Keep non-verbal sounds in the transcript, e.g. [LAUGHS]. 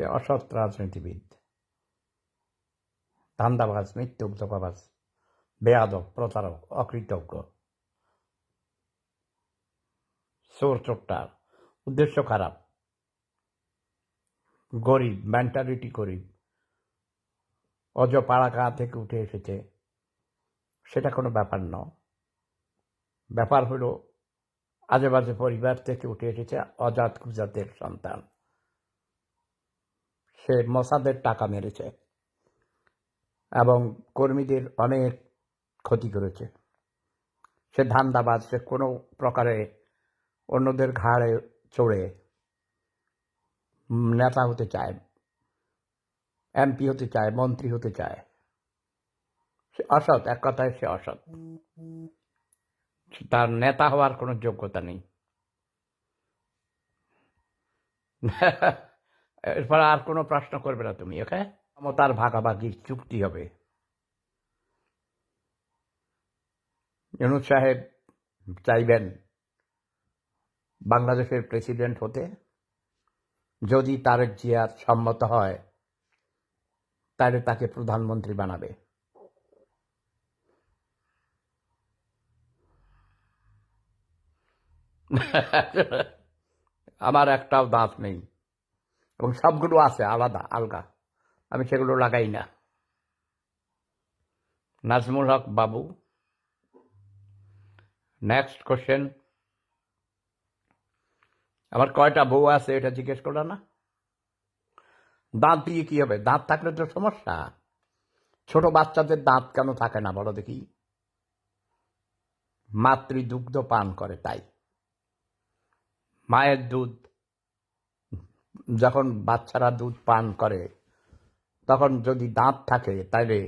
সে অসৎ রাজনীতিবিদ, ধান্দাবাজ মিথ্যুক ধোকাবাজ বেয়াদব, প্রতারক, অকৃতজ্ঞ চোর চোরটার উদ্দেশ্য খারাপ, গরিব মেন্টালিটি গরিব অজ পাড়াকা থেকে উঠে এসেছে, সেটা কোনো ব্যাপার ন ব্যাপার হলো, আজেবাজে পরিবার থেকে উঠে এসেছে অজাত কুজাতের সন্তান। সে মশাদের টাকা মেরেছে এবং কর্মীদের অনেক ক্ষতি করেছে। সে ধান্দাবাজ, সে কোনো প্রকারে অন্যদের ঘাড়ে চড়ে নেতা হতে চায়, এমপি হতে চায়, মন্ত্রী হতে চায়। সে অসৎ, এক কথায় সে অসৎ। তার নেতা হওয়ার কোনো যোগ্যতা নেই। [LAUGHS] এরপর আর কোনো প্রশ্ন করবে না তুমি ওকে ক্ষমতার ভাগাভাগির চুক্তি হবে। ইউনুস সাহেব চাইবেন বাংলাদেশের প্রেসিডেন্ট হতে। যদি তারেক জিয়া সম্মত হয়, তাহলে তাকে প্রধানমন্ত্রী বানাবে। [LAUGHS] আমার একটাও দাঁত নেই। এবং সবগুলো আছে, আলাদা, আলগা। আমি সেগুলো লাগাই না। নাজমুল হক বাবু। নেক্সট কোশ্চেন আমার কয়টা বউ আছে এটা জিজ্ঞেস করল না? দাঁত দিয়ে কি হবে? দাঁত থাকলে তো সমস্যা। ছোট বাচ্চাদের দাঁত কেন থাকে না বলো দেখি? মাতৃদুগ্ধ পান করে তাই। মায়ের দুধ যখন বাচ্চারা দুধ পান করে তখন যদি দাঁত থাকে তাহলে